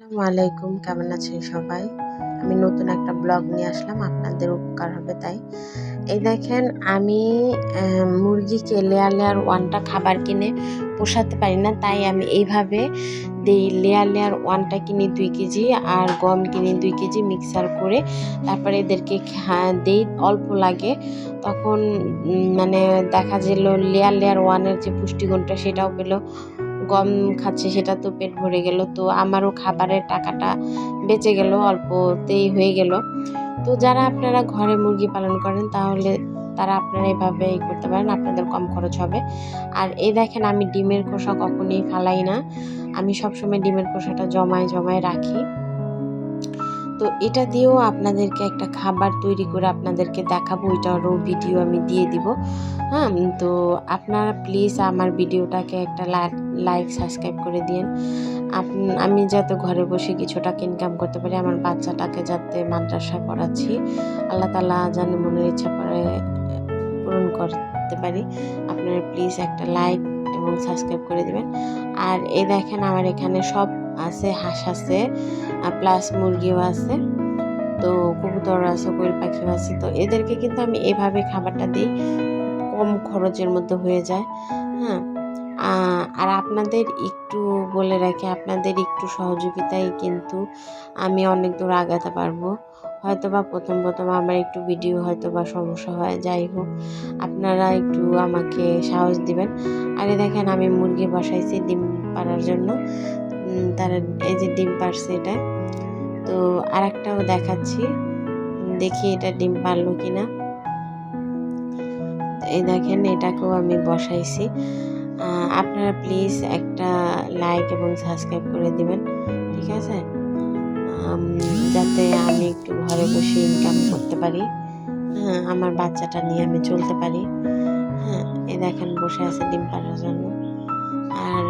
আসসালামু আলাইকুম, কেমন আছেন সবাই? আমি নতুন একটা ব্লগ নিয়ে আসলাম, আপনাদের উপকার হবে তাই। এই দেখেন, আমি মুরগিকে লেয়ার লেয়ার ওয়ানটা খাবার কিনে পোষাতে পারি না, তাই আমি এইভাবে দিই লেয়ার লেয়ার ওয়ানটা কিনি দুই কেজি আর গম কিনি দুই কেজি মিক্সার করে তারপরে এদেরকে দিই, অল্প লাগে। তখন মানে দেখা গেল লেয়ার লেয়ার ওয়ানের যে পুষ্টিগুণটা সেটাও পেল। গম খাচ্ছে, সেটা তো পেট ভরে গেল। তো আমারও খাবারের টাকাটা বেঁচে গেল, অল্পতেই হয়ে গেল। তো যারা আপনারা ঘরে মুরগি পালন করেন, তাহলে তারা আপনারা এভাবে ই করতে পারেন, আপনাদের কম খরচ হবে। আর এই দেখেন, আমি ডিমের খোসা কখনোই ফালাই না। আমি সবসময় ডিমের খোসাটা জমায় জমায় রাখি। তো এটা দিয়েও আপনাদেরকে একটা খাবার তৈরি করে আপনাদেরকে দেখাবো। ওইটারও ভিডিও আমি দিয়ে দিব। হ্যাঁ তো আপনারা প্লিজ আমার ভিডিওটাকে একটা লাইক সাবস্ক্রাইব করে দিন আমি যাতে ঘরে বসে কিছু টাকা ইনকাম করতে পারি, আমার বাচ্চাটাকে যাতে মাদ্রাসায় পড়াচ্ছি। আল্লাহ তালা যেন মনের ইচ্ছা করে পূরণ করতে পারি। আপনারা প্লিজ একটা লাইক এবং সাবস্ক্রাইব করে দেবেন। আর এ দেখেন আমার এখানে সব আছে, হাঁস আছে প্লাস মুরগিও আছে। তো কবুতর আছে, কোয়েল পাখিও আছে। তো এদেরকে কিন্তু আমি এভাবে খাবারটা দিই, কম খরচের মধ্যে হয়ে যায় হ্যাঁ। আর আপনাদের একটু বলে রাখি, আপনাদের একটু সহযোগিতায় কিন্তু আমি অনেক দূর আগাতে পারব। হয়তো বা প্রথম প্রথম আমার একটু ভিডিও হয়তো বা সমস্যা হয়, যাই হোক, আপনারা একটু আমাকে সাহস দিবেন। আরে দেখেন, আমি মুরগি বসাইছি ডিম পাড়ার জন্য। তারা এই যে ডিম পারছে এটা। তো আর একটাও দেখাচ্ছি। দেখি এটা ডিম পারল কিনা। তো এই দেখেন, এটাকেও আমি বসাইছি। আপনারা প্লিজ একটা লাইক এবং সাবস্ক্রাইব করে দিবেন, ঠিক আছে? যাতে আমি একটু ঘরে বসে ইনকাম করতে পারি। হ্যাঁ আমার বাচ্চাটা নিয়ে আমি চলতে পারি। হ্যাঁ এই দেখেন, বসে আছে ডিম পাড়ার জন্য। আর